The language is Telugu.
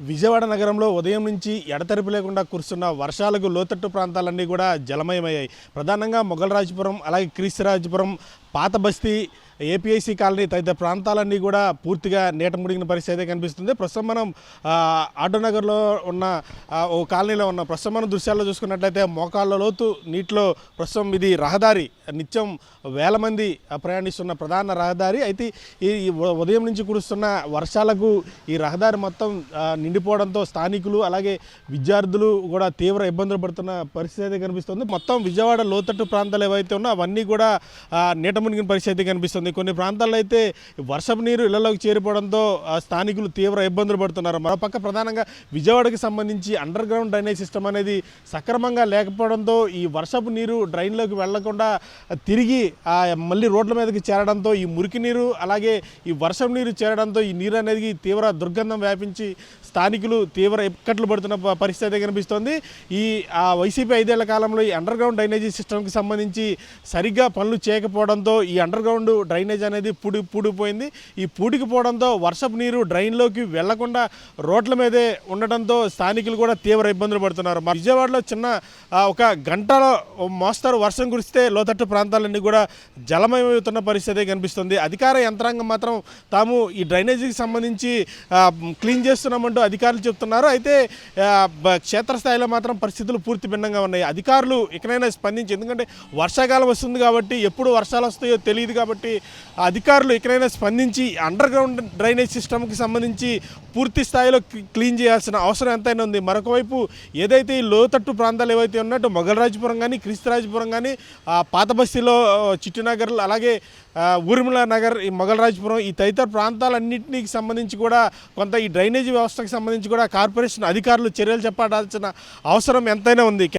విజయవాడ నగరంలో ఉదయం నుంచి ఎడతెరిపి లేకుండా కురుస్తున్న వర్షాలకు లోతట్టు ప్రాంతాలన్నీ కూడా జలమయమయ్యాయి. ప్రధానంగా మొగలరాజపురం అలాగే క్రీస్తురాజపురం పాత బస్తీ ఏపీఐసి కాలనీ తదితర ప్రాంతాలన్నీ కూడా పూర్తిగా నీట ముడిగిన పరిస్థితి అయితే కనిపిస్తుంది. ప్రస్తుతం మనం ఆటోనగర్లో ఉన్న ఓ కాలనీలో ఉన్న ప్రస్తుతం మనం దృశ్యాల్లో చూసుకున్నట్లయితే మోకాళ్ళ లోతు నీటిలో ప్రస్తుతం ఇది రహదారి నిత్యం వేల మంది ప్రయాణిస్తున్న ప్రధాన రహదారి. అయితే ఈ ఉదయం నుంచి కురుస్తున్న వర్షాలకు ఈ రహదారి మొత్తం నిండిపోవడంతో స్థానికులు అలాగే విద్యార్థులు కూడా తీవ్ర ఇబ్బందులు పడుతున్న పరిస్థితి అయితే కనిపిస్తుంది. మొత్తం విజయవాడ లోతట్టు ప్రాంతాలు ఏవైతే ఉన్నా అవన్నీ కూడా నీట మునిగిన పరిస్థితి కనిపిస్తుంది. కొన్ని ప్రాంతాల్లో అయితే వర్షపు నీరు ఇళ్ళలోకి చేరిపోవడంతో ఆ, స్థానికులు తీవ్ర ఇబ్బందులు పడుతున్నారు. మరోపక్క ప్రధానంగా విజయవాడకి సంబంధించి అండర్ గ్రౌండ్ డ్రైనేజ్ సిస్టమ్ అనేది సక్రమంగా లేకపోవడంతో ఈ వర్షపు నీరు డ్రైన్లోకి వెళ్ళకుండా తిరిగి ఆ, మళ్ళీ రోడ్ల మీదకి చేరడంతో ఈ మురికి నీరు అలాగే ఈ వర్షం నీరు చేరడంతో ఈ నీరు అనేది తీవ్ర దుర్గంధం వ్యాపించి స్థానికులు తీవ్ర ఇక్కట్లు పడుతున్న పరిస్థితి కనిపిస్తోంది. ఈ ఆ వైసీపీ ఐదేళ్ళ కాలంలో ఈ అండర్ గ్రౌండ్ డ్రైనేజీ సిస్టమ్కి సంబంధించి సరిగ్గా పనులు చేయకపోవడంతో ఈ అండర్ గ్రౌండ్ డ్రైనేజ్ అనేది పూడి పూడిపోయింది. ఈ పూడికిపోవడంతో వర్షపు నీరు డ్రైన్లోకి వెళ్ళకుండా రోడ్ల మీదే ఉండడంతో స్థానికులు కూడా తీవ్ర ఇబ్బందులు పడుతున్నారు. మా విజయవాడలో చిన్న ఒక గంటలో మోస్తారు వర్షం కురిస్తే లోతట్టు ప్రాంతాలన్నీ కూడా జలమయమవుతున్న పరిస్థితి కనిపిస్తుంది. అధికార యంత్రాంగం మాత్రం తాము ఈ డ్రైనేజీకి సంబంధించి క్లీన్ చేస్తున్నామంటూ అధికారులు చెప్తున్నారు. అయితే క్షేత్రస్థాయిలో మాత్రం పరిస్థితులు పూర్తి భిన్నంగా ఉన్నాయి. అధికారులు ఇకనైనా స్పందించి ఎందుకంటే వర్షాకాలం వస్తుంది కాబట్టి ఎప్పుడు వర్షాలు వస్తాయో తెలియదు కాబట్టి అధికారులు ఇకనైనా స్పందించి అండర్ గ్రౌండ్ డ్రైనేజ్ సిస్టమ్కి సంబంధించి పూర్తి స్థాయిలో క్లీన్ చేయాల్సిన అవసరం ఎంతైనా ఉంది. మరొక వైపు ఏదైతే ఈ లోతట్టు ప్రాంతాలు ఏవైతే ఉన్నట్టు మొగలరాజపురం కానీ క్రీస్తురాజపురం కానీ పాత బస్తీలో చిట్టునగర్ అలాగే ఊర్మిళ నగర్ ఈ మొగలరాజపురం ఈ తదితర ప్రాంతాలన్నింటికి సంబంధించి కూడా కొంత ఈ డ్రైనేజీ వ్యవస్థకు సంబంధించి కూడా కార్పొరేషన్ అధికారులు చర్యలు చేపట్టాల్సిన అవసరం ఎంతైనా ఉంది.